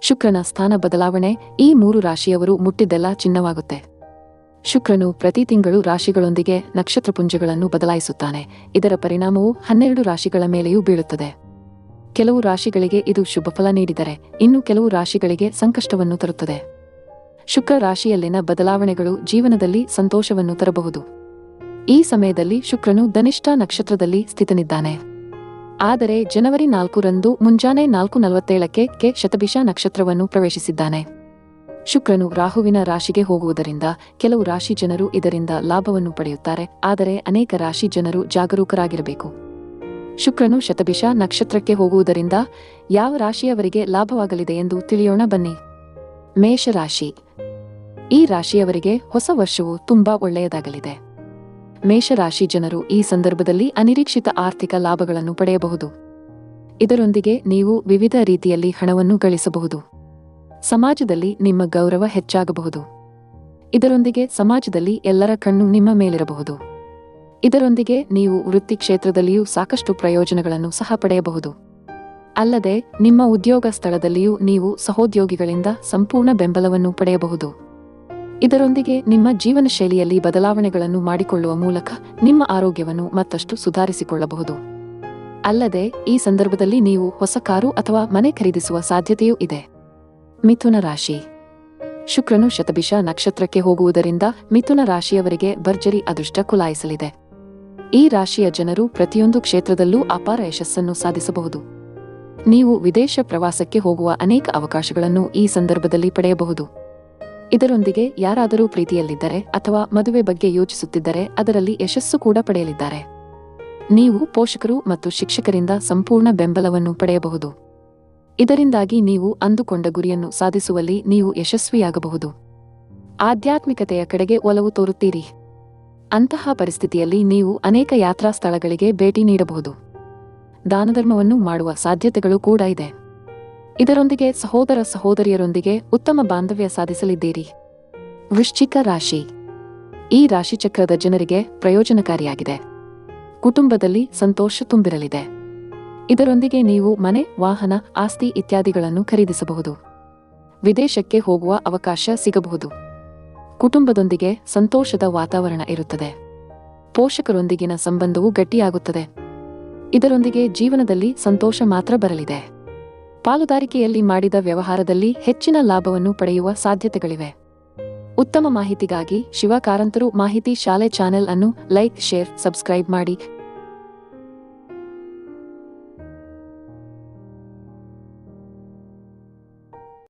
ಶುಕ್ರನ ಸ್ಥಾನ ಬದಲಾವಣೆ ಈ ಮೂರು ರಾಶಿಯವರು ಮುಟ್ಟಿದ್ದೆಲ್ಲ ಚಿನ್ನವಾಗುತ್ತೆ. ಶುಕ್ರನು ಪ್ರತಿ ತಿಂಗಳು ರಾಶಿಗಳೊಂದಿಗೆ ನಕ್ಷತ್ರಪುಂಜಗಳನ್ನು ಬದಲಾಯಿಸುತ್ತಾನೆ. ಇದರ ಪರಿಣಾಮವು ಹನ್ನೆರಡು ರಾಶಿಗಳ ಮೇಲೆಯೂ ಬೀಳುತ್ತದೆ. ಕೆಲವು ರಾಶಿಗಳಿಗೆ ಇದು ಶುಭ ಫಲ ನೀಡಿದರೆ, ಇನ್ನು ಕೆಲವು ರಾಶಿಗಳಿಗೆ ಸಂಕಷ್ಟವನ್ನು ತರುತ್ತದೆ. ಶುಕ್ರ ರಾಶಿಯಲ್ಲಿನ ಬದಲಾವಣೆಗಳು ಜೀವನದಲ್ಲಿ ಸಂತೋಷವನ್ನು ತರಬಹುದು. ಈ ಸಮಯದಲ್ಲಿ ಶುಕ್ರನು ಧನಿಷ್ಠ ನಕ್ಷತ್ರದಲ್ಲಿ ಸ್ಥಿತನಿದ್ದಾನೆ. ಆದರೆ ಜನವರಿ ನಾಲ್ಕರಂದು ಮುಂಜಾನೆ ನಾಲ್ಕು ನಲವತ್ತೇಳಕ್ಕೆ ಕೆ. ಶತಭಿಷ ನಕ್ಷತ್ರವನ್ನು ಪ್ರವೇಶಿಸಿದ್ದಾನೆ. ಶುಕ್ರನು ರಾಹುವಿನ ರಾಶಿಗೆ ಹೋಗುವುದರಿಂದ ಕೆಲವು ರಾಶಿ ಜನರು ಇದರಿಂದ ಲಾಭವನ್ನು ಪಡೆಯುತ್ತಾರೆ, ಆದರೆ ಅನೇಕ ರಾಶಿ ಜನರು ಜಾಗರೂಕರಾಗಿರಬೇಕು. ಶುಕ್ರನು ಶತಭಿಷ ನಕ್ಷತ್ರಕ್ಕೆ ಹೋಗುವುದರಿಂದ ಯಾವ ರಾಶಿಯವರಿಗೆ ಲಾಭವಾಗಲಿದೆ ಎಂದು ತಿಳಿಯೋಣ ಬನ್ನಿ. ಮೇಷರಾಶಿ. ಈ ರಾಶಿಯವರಿಗೆ ಹೊಸ ವರ್ಷವು ತುಂಬಾ ಒಳ್ಳೆಯದಾಗಲಿದೆ. ಮೇಷರಾಶಿ ಜನರು ಈ ಸಂದರ್ಭದಲ್ಲಿ ಅನಿರೀಕ್ಷಿತ ಆರ್ಥಿಕ ಲಾಭಗಳನ್ನು ಪಡೆಯಬಹುದು. ಇದರೊಂದಿಗೆ ನೀವು ವಿವಿಧ ರೀತಿಯಲ್ಲಿ ಹಣವನ್ನು ಗಳಿಸಬಹುದು. ಸಮಾಜದಲ್ಲಿ ನಿಮ್ಮ ಗೌರವ ಹೆಚ್ಚಾಗಬಹುದು. ಇದರೊಂದಿಗೆ ಸಮಾಜದಲ್ಲಿ ಎಲ್ಲರ ಕಣ್ಣು ನಿಮ್ಮ ಮೇಲಿರಬಹುದು. ಇದರೊಂದಿಗೆ ನೀವು ವೃತ್ತಿ ಕ್ಷೇತ್ರದಲ್ಲಿಯೂ ಸಾಕಷ್ಟು ಪ್ರಯೋಜನಗಳನ್ನು ಸಹ ಪಡೆಯಬಹುದು. ಅಲ್ಲದೆ, ನಿಮ್ಮ ಉದ್ಯೋಗ ಸ್ಥಳದಲ್ಲಿಯೂ ನೀವು ಸಹೋದ್ಯೋಗಿಗಳಿಂದ ಸಂಪೂರ್ಣ ಬೆಂಬಲವನ್ನು ಪಡೆಯಬಹುದು. ಇದರೊಂದಿಗೆ ನಿಮ್ಮ ಜೀವನ ಶೈಲಿಯಲ್ಲಿ ಬದಲಾವಣೆಗಳನ್ನು ಮಾಡಿಕೊಳ್ಳುವ ಮೂಲಕ ನಿಮ್ಮ ಆರೋಗ್ಯವನ್ನು ಮತ್ತಷ್ಟು ಸುಧಾರಿಸಿಕೊಳ್ಳಬಹುದು. ಅಲ್ಲದೆ, ಈ ಸಂದರ್ಭದಲ್ಲಿ ನೀವು ಹೊಸ ಕಾರು ಅಥವಾ ಮನೆ ಖರೀದಿಸುವ ಸಾಧ್ಯತೆಯೂ ಇದೆ. ಮಿಥುನ ರಾಶಿ. ಶುಕ್ರನು ಶತಭಿಷ ನಕ್ಷತ್ರಕ್ಕೆ ಹೋಗುವುದರಿಂದ ಮಿಥುನ ರಾಶಿಯವರಿಗೆ ಭರ್ಜರಿ ಅದೃಷ್ಟ ಕುಲಾಯಿಸಲಿದೆ. ಈ ರಾಶಿಯ ಜನರು ಪ್ರತಿಯೊಂದು ಕ್ಷೇತ್ರದಲ್ಲೂ ಅಪಾರ ಯಶಸ್ಸನ್ನು ಸಾಧಿಸಬಹುದು. ನೀವು ವಿದೇಶ ಪ್ರವಾಸಕ್ಕೆ ಹೋಗುವ ಅನೇಕ ಅವಕಾಶಗಳನ್ನು ಈ ಸಂದರ್ಭದಲ್ಲಿ ಪಡೆಯಬಹುದು. ಇದರೊಂದಿಗೆ ಯಾರಾದರೂ ಪ್ರೀತಿಯಲ್ಲಿದ್ದರೆ ಅಥವಾ ಮದುವೆ ಬಗ್ಗೆ ಯೋಚಿಸುತ್ತಿದ್ದರೆ ಅದರಲ್ಲಿ ಯಶಸ್ಸು ಕೂಡ ಪಡೆಯಲಿದ್ದಾರೆ. ನೀವು ಪೋಷಕರು ಮತ್ತು ಶಿಕ್ಷಕರಿಂದ ಸಂಪೂರ್ಣ ಬೆಂಬಲವನ್ನು ಪಡೆಯಬಹುದು. ಇದರಿಂದಾಗಿ ನೀವು ಅಂದುಕೊಂಡ ಗುರಿಯನ್ನು ಸಾಧಿಸುವಲ್ಲಿ ನೀವು ಯಶಸ್ವಿಯಾಗಬಹುದು. ಆಧ್ಯಾತ್ಮಿಕತೆಯ ಕಡೆಗೆ ಒಲವು ತೋರುತ್ತೀರಿ. ಅಂತಹ ಪರಿಸ್ಥಿತಿಯಲ್ಲಿ ನೀವು ಅನೇಕ ಯಾತ್ರಾ ಸ್ಥಳಗಳಿಗೆ ಭೇಟಿ ನೀಡಬಹುದು. ದಾನಧರ್ಮವನ್ನು ಮಾಡುವ ಸಾಧ್ಯತೆಗಳು ಕೂಡ ಇದೆ. ಇದರೊಂದಿಗೆ ಸಹೋದರ ಸಹೋದರಿಯರೊಂದಿಗೆ ಉತ್ತಮ ಬಾಂಧವ್ಯ ಸಾಧಿಸಲಿದ್ದೀರಿ. ವೃಶ್ಚಿಕ ರಾಶಿ. ಈ ರಾಶಿಚಕ್ರದ ಜನರಿಗೆ ಪ್ರಯೋಜನಕಾರಿಯಾಗಿದೆ. ಕುಟುಂಬದಲ್ಲಿ ಸಂತೋಷ ತುಂಬಿರಲಿದೆ. ಇದರೊಂದಿಗೆ ನೀವು ಮನೆ, ವಾಹನ, ಆಸ್ತಿ ಇತ್ಯಾದಿಗಳನ್ನು ಖರೀದಿಸಬಹುದು. ವಿದೇಶಕ್ಕೆ ಹೋಗುವ ಅವಕಾಶ ಸಿಗಬಹುದು. ಕುಟುಂಬದೊಂದಿಗೆ ಸಂತೋಷದ ವಾತಾವರಣ ಇರುತ್ತದೆ. ಪೋಷಕರೊಂದಿಗಿನ ಸಂಬಂಧವು ಗಟ್ಟಿಯಾಗುತ್ತದೆ. ಇದರೊಂದಿಗೆ ಜೀವನದಲ್ಲಿ ಸಂತೋಷ ಮಾತ್ರ ಬರಲಿದೆ. ಪಾಲುದಾರಿಕೆಯಲ್ಲಿ ಮಾಡಿದ ವ್ಯವಹಾರದಲ್ಲಿ ಹೆಚ್ಚಿನ ಲಾಭವನ್ನು ಪಡೆಯುವ ಸಾಧ್ಯತೆಗಳಿವೆ. ಉತ್ತಮ ಮಾಹಿತಿಗಾಗಿ ಶಿವಕಾರಂತರು ಮಾಹಿತಿ ಶಾಲೆ ಚಾನೆಲ್ ಅನ್ನು ಲೈಕ್, ಶೇರ್, ಸಬ್ಸ್ಕ್ರೈಬ್ ಮಾಡಿ.